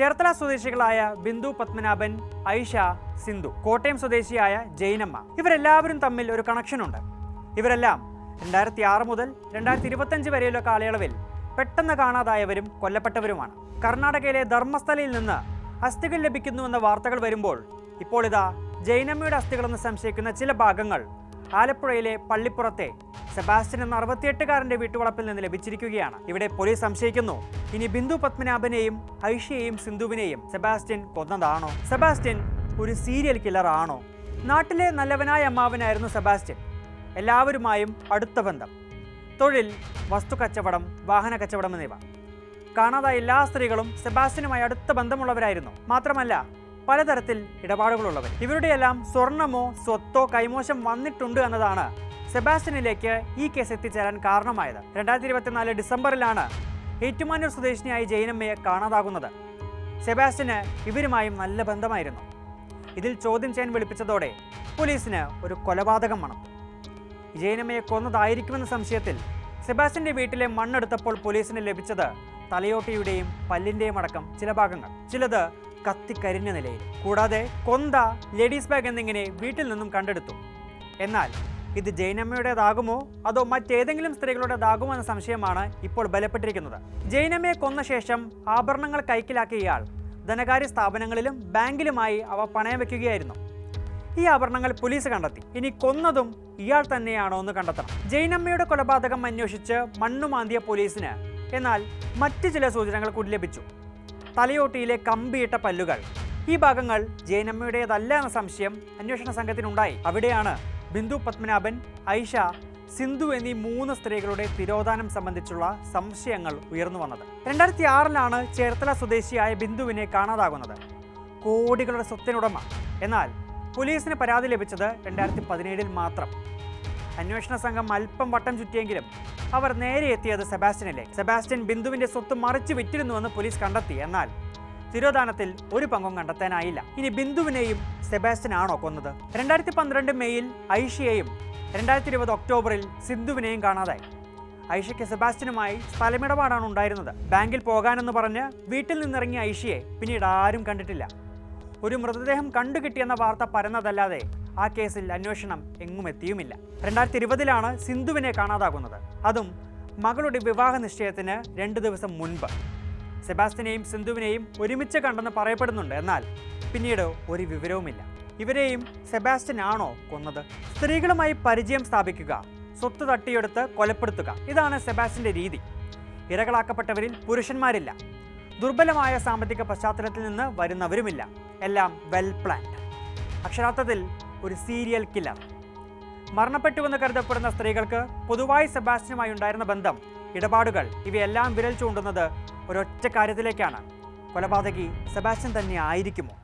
ചേർത്തല സ്വദേശികളായ ബിന്ദു പത്മനാഭൻ ഐഷ സിന്ധു കോട്ടയം സ്വദേശിയായ ജൈനമ്മ. ഇവരെല്ലാവരും തമ്മിൽ ഒരു കണക്ഷനുണ്ട് ഇവരെല്ലാം രണ്ടായിരത്തി ആറ് മുതൽ രണ്ടായിരത്തി ഇരുപത്തഞ്ച് വരെയുള്ള കാലയളവിൽ പെട്ടെന്ന് കാണാതായവരും കൊല്ലപ്പെട്ടവരുമാണ്. കർണാടകയിലെ ധർമ്മസ്ഥലയിൽ നിന്ന് അസ്ഥികൾ ലഭിക്കുന്നുവെന്ന വാർത്തകൾ വരുമ്പോൾ ഇപ്പോൾ ഇതാ ജൈനമ്മയുടെ അസ്ഥികളെന്ന് സംശയിക്കുന്ന ചില ഭാഗങ്ങൾ ആലപ്പുഴയിലെ പള്ളിപ്പുറത്തെ സെബാസ്റ്റ്യൻ എന്ന അറുപത്തിയെട്ടുകാരന്റെ വീട്ടുവളപ്പിൽ നിന്ന് ലഭിച്ചിരിക്കുകയാണ്. ഇവിടെ പോലീസ് സംശയിക്കുന്നു. ഇനി ബിന്ദു പത്മനാഭനെയും ഐഷയെയും സിന്ധുവിനെയും സെബാസ്റ്റ്യൻ കൊന്നതാണോ? സെബാസ്റ്റ്യൻ ഒരു സീരിയൽ കില്ലർ ആണോ? നാട്ടിലെ നല്ലവനായ അമ്മാവനായിരുന്നു സെബാസ്റ്റ്യൻ. എല്ലാവരുമായും അടുത്ത ബന്ധം. തൊഴിൽ വസ്തു കച്ചവടം വാഹന കച്ചവടം എന്നിവ. കാണാതായ എല്ലാ സ്ത്രീകളും സെബാസ്റ്റ്യനുമായി അടുത്ത ബന്ധമുള്ളവരായിരുന്നു. മാത്രമല്ല പലതരത്തിൽ ഇടപാടുകളുള്ളവർ ഇവരുടെയെല്ലാം സ്വർണമോ സ്വത്തോ കൈമോശം വന്നിട്ടുണ്ട് എന്നതാണ് സെബാസ്റ്റ്യനിലേക്ക് ഈ കേസ് എത്തിച്ചേരാൻ കാരണമായത്. രണ്ടായിരത്തി ഇരുപത്തിനാല് ഡിസംബറിലാണ് ഏറ്റുമാനൂർ സ്വദേശിനിയായ ജൈനമ്മയെ കാണാതാകുന്നത്. സെബാസ്റ്റ്യന് ഇവരുമായും നല്ല ബന്ധമായിരുന്നു. ഇതിൽ ചോദ്യം ചെയ്യാൻ വിളിപ്പിച്ചതോടെ പോലീസിന് ഒരു കൊലപാതകം മണം ജൈനമ്മയെ കൊന്നതായിരിക്കുമെന്ന സംശയത്തിൽ സെബാസ്റ്റ്യന്റെ വീട്ടിലെ മണ്ണെടുത്തപ്പോൾ പോലീസിന് ലഭിച്ചത് തലയോട്ടിയുടെയും പല്ലിന്റെയും അടക്കം ചില ഭാഗങ്ങൾ. ചിലത് കത്തിക്കരിഞ്ഞ നിലയിൽ. കൂടാതെ കൊന്ത ലേഡീസ് ബാഗ് എന്നിങ്ങനെ വീട്ടിൽ നിന്നും കണ്ടെടുത്തു. എന്നാൽ ഇത് ജൈനമ്മയുടേതാകുമോ? അതോ മറ്റേതെങ്കിലും സ്ത്രീകളുടേതാകുമോ എന്ന സംശയമാണ് ഇപ്പോൾ ബലപ്പെട്ടിരിക്കുന്നത്. ജൈനമ്മയെ കൊന്ന ശേഷം ആഭരണങ്ങൾ കൈക്കലാക്കിയ ഇയാൾ ധനകാര്യ സ്ഥാപനങ്ങളിലും ബാങ്കിലുമായി അവ പണയം വയ്ക്കുകയായിരുന്നു ഈ ആഭരണങ്ങൾ പോലീസ് കണ്ടെത്തി. ഇനി കൊന്നതും ഇയാൾ തന്നെയാണോ എന്ന് കണ്ടെത്തണം. ജൈനമ്മയുടെ കൊലപാതകം അന്വേഷിച്ച് മണ്ണുമാന്തിയ പോലീസിന് എന്നാൽ മറ്റ് ചില സൂചനകൾ കൂടി ലഭിച്ചു. തലയോട്ടിയിലെ കമ്പിയിട്ട പല്ലുകൾ. ഈ ഭാഗങ്ങൾ ജയനമ്മയുടേതല്ല എന്ന സംശയം അന്വേഷണ സംഘത്തിനുണ്ടായി. അവിടെയാണ് ബിന്ദു പത്മനാഭൻ ഐഷ സിന്ധു എന്നീ മൂന്ന് സ്ത്രീകളുടെ തിരോധാനം സംബന്ധിച്ചുള്ള സംശയങ്ങൾ ഉയർന്നു വന്നത്. രണ്ടായിരത്തി ആറിലാണ് ചേർത്തല സ്വദേശിയായ ബിന്ദുവിനെ കാണാതാകുന്നത്. കോടികളുടെ സ്വത്തിനുടമ. എന്നാൽ പോലീസിന് പരാതി ലഭിച്ചത് രണ്ടായിരത്തി പതിനേഴിൽ മാത്രം. അന്വേഷണ സംഘം അല്പം വട്ടം ചുറ്റിയെങ്കിലും അവർ നേരെ എത്തിയത് സെബാസ്റ്റ്യനിലേക്ക് സെബാസ്റ്റ്യൻ ബിന്ദുവിന്റെ സ്വത്ത് മറിച്ചു വിറ്റിരുന്നുവെന്ന് പോലീസ് കണ്ടെത്തി. എന്നാൽ തിരോധാനത്തിൽ ഒരു പങ്കും കണ്ടെത്താനായില്ല. ഇനി ബിന്ദുവിനെയും സെബാസ്റ്റ്യൻ ആണോ കൊന്നത്? രണ്ടായിരത്തി പന്ത്രണ്ട് മെയ്യിൽ ഐഷയെയും രണ്ടായിരത്തി ഇരുപത് ഒക്ടോബറിൽ സിന്ധുവിനെയും കാണാതായി. ഐഷയ്ക്ക് സെബാസ്റ്റ്യനുമായി സ്ഥലമിടപാടാണ് ഉണ്ടായിരുന്നത്. ബാങ്കിൽ പോകാനെന്ന് പറഞ്ഞ് വീട്ടിൽ നിന്നിറങ്ങിയ ഐഷയെ പിന്നീട് ആരും കണ്ടിട്ടില്ല. ഒരു മൃതദേഹം കണ്ടുകിട്ടിയെന്ന വാർത്ത പരന്നതല്ലാതെ ആ കേസിൽ അന്വേഷണം എങ്ങും എത്തിയുമില്ല. രണ്ടായിരത്തി ഇരുപതിലാണ് സിന്ധുവിനെ കാണാതാകുന്നത്. അതും മകളുടെ വിവാഹ നിശ്ചയത്തിന് രണ്ട് ദിവസം മുൻപ്. സെബാസ്റ്റിനെയും സിന്ധുവിനെയും ഒരുമിച്ച് കണ്ടെന്ന് പറയപ്പെടുന്നുണ്ട്. എന്നാൽ പിന്നീട് ഒരു വിവരവുമില്ല. ഇവരെയും സെബാസ്റ്റ്യൻ ആണോ കൊന്നത്? സ്ത്രീകളുമായി പരിചയം സ്ഥാപിക്കുക സ്വത്ത് തട്ടിയെടുത്ത് കൊലപ്പെടുത്തുക ഇതാണ് സെബാസ്റ്റിന്റെ രീതി. ഇരകളാക്കപ്പെട്ടവരിൽ പുരുഷന്മാരില്ല. ദുർബലമായ സാമ്പത്തിക പശ്ചാത്തലത്തിൽ നിന്ന് വരുന്നവരുമില്ല. എല്ലാം വെൽ പ്ലാൻഡ് അക്ഷരാർത്ഥത്തിൽ ഒരു സീരിയൽ കില്ലർ മരണപ്പെട്ടുവെന്ന് കരുതപ്പെടുന്ന സ്ത്രീകൾക്ക് പൊതുവായി സെബാസ്റ്റ്യനുമായി ഉണ്ടായിരുന്ന ബന്ധം ഇടപാടുകൾ ഇവയെല്ലാം വിരൽ ചൂണ്ടുന്നത് ഒരൊറ്റ കാര്യത്തിലേക്കാണ്. കൊലപാതകി സെബാസ്റ്റ്യൻ തന്നെ ആയിരിക്കുമോ?